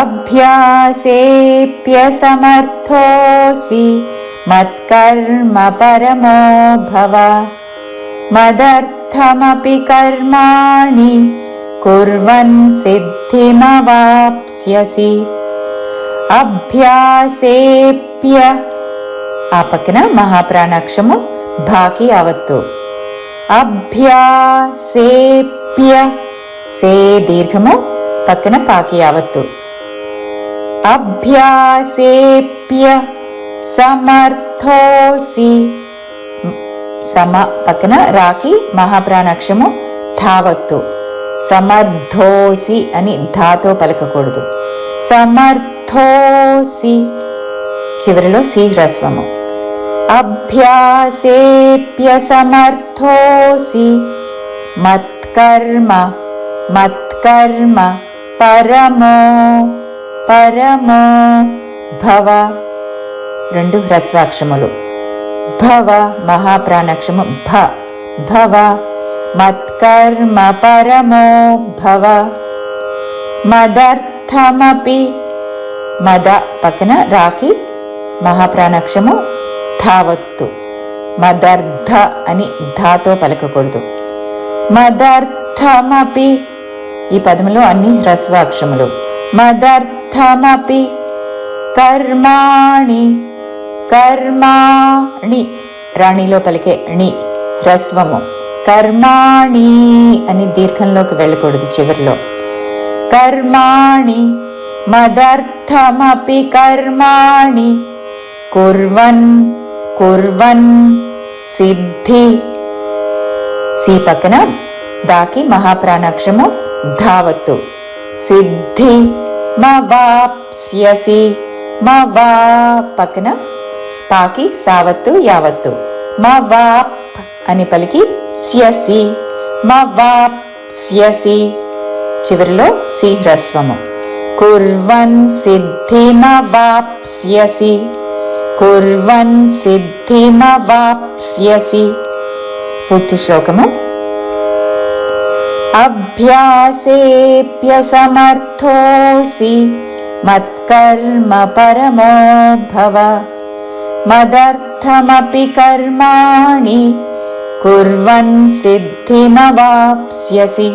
अभ्यासेऽप्यसमर्थोऽसि मत्कर्म परमो भव मदर्थमपि कर्माणि कुर्वन् सिद्धिमवाप्स्यसि అభ్యాసేప్య ఆ పక్కన మహాప్రాణాక్షము భాకి అవత్తు అభ్యాసేప్య సే దీర్ఘము పక్కన పాకి అవత్తు అభ్యాసేప్య సమర్థోసి. సమ పక్కన రాకి మహాప్రాణాక్షము ధావత్తు. సమర్థోసి అని ధాతో పలకకూడదు. సమర్థోసి. చివరిలో సి హ్రస్వము. అభ్యాసేప్య సమర్థోసి. మత్కర్మ మత్కర్మ పరమో. పరమో భవ. రెండు హ్రస్వాక్షములు. భవ మహాప్రాణాక్షము భ. భవ మత్కర్మ పరమో భవ. మదర్థమపి. మద పక్కన రాకి మహాప్రాణాక్షము ధావత్తు. మదర్థ అని ధాతో పలకకూడదు. మదర్థమపి. ఈ పదములో అన్ని హ్రస్వాక్షములు. మదర్థమపి కర్మాణి కర్మాణి రాణిలో పలికే ణి హ్రస్వము. కర్మాణి అని దీర్ఘంలోకి వెళ్ళకూడదు చివరిలో. కర్మాణి మదర్థమపి కర్మాణి కుర్వన్ కుర్వన్ సిద్ధి. సి పక్కన దాకి మహాప్రాణాక్షము ధావత్తు. సిద్ధి. మవాప్స్యసి మవా పక్కన పాకి సావత్తు యావత్తు. మవాప్ అని పలికి స్యసి మవాప్స్యసి చివరిలో సి హ్రస్వము కుర్వన్ సిద్ధిమవాప్స్యసి కుర్వన్ సిద్ధిమవాప్స్యసి పూర్తి శ్లోకము अभ्यासेऽप्यसमर्थोऽसि मत्कर्म परमो भव। मदर्थमपि कर्माणि कुर्वन् सिद्धिमवाप्स्यसि